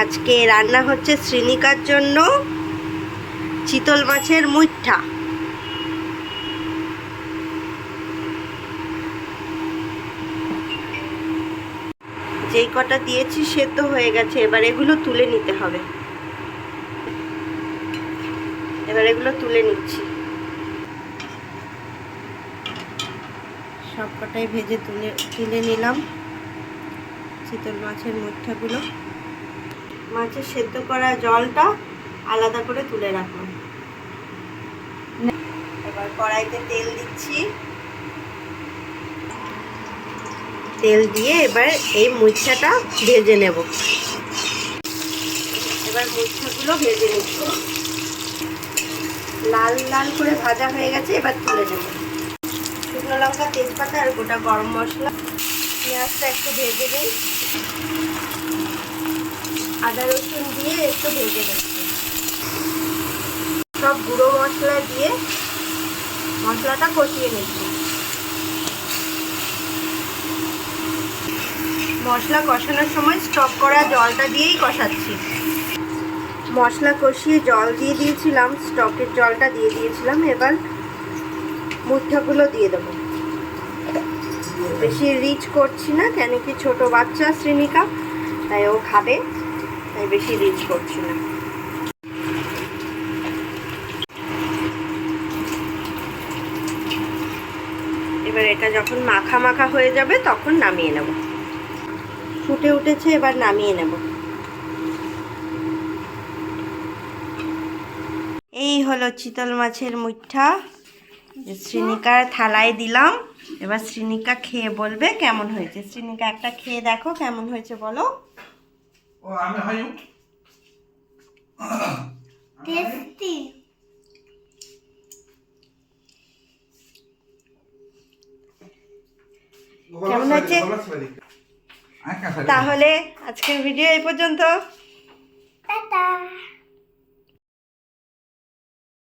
আজকে রান্না হচ্ছে শ্রীনিকার জন্য চিতল মাছের মুইঠা যেই কটা দিয়েছি সেদ্ধ হয়ে গেছে, এবার এগুলো তুলে নিতে হবে। এবার এগুলো তুলে নিচ্ছি। সব কটাই ভেজে তুলে তুলে নিলাম। চিতল মাছের মুঠাগুলো। মাছের সেদ্ধ করা জলটা আলাদা করে তুলে রাখলাম। এবার কড়াইতে তেল দিচ্ছি। তেল দিয়ে এবার এই মুচ্ছাটা ভেজে নেব। এবার মুচ্ছাগুলো ভেজে নিচ্ছি। লাল লাল করে ভাজা হয়ে গেছে, এবার তুলে নেব। শুকনো লঙ্কা, তেজপাতা আর গোটা গরম মশলা। পেঁয়াজটা একটু ভেজে দিই আদা রসুন দিয়ে একটু ভেজে নিচ্ছি। সব গুঁড়ো মশলা দিয়ে মশলাটা কষিয়ে নিচ্ছি। মশলা কষানোর সময় স্টক করা জলটা দিয়েই কষাচ্ছি। মশলা কষিয়ে জল দিয়ে দিয়েছিলাম স্টকের জলটা দিয়ে দিয়েছিলাম, এবার মুঠাগুলো দিয়ে দেবো। বেশি রিচ করছি না, কেন কি ছোট বাচ্চা শ্রেণিকা তাই ও খাবে। তাই বেশি রিচ করছি না। এবার এটা যখন মাখা মাখা হয়ে যাবে, তখন নামিয়ে নেব। ফুটে উঠেছে, এবার নামিয়ে নেব। এই হলো চিতল মাছের মুঠা। শ্রীনিকার থালায় দিলাম। এবার শ্রীনিকা খেয়ে বলবে কেমন হয়েছে। শ্রীনিকা একটা খেয়ে দেখো কেমন হয়েছে বলো। ও আমি Det টেস্টি কেমন আছে তাহলে তাহলে আজকের ভিডিও এই পর্যন্ত।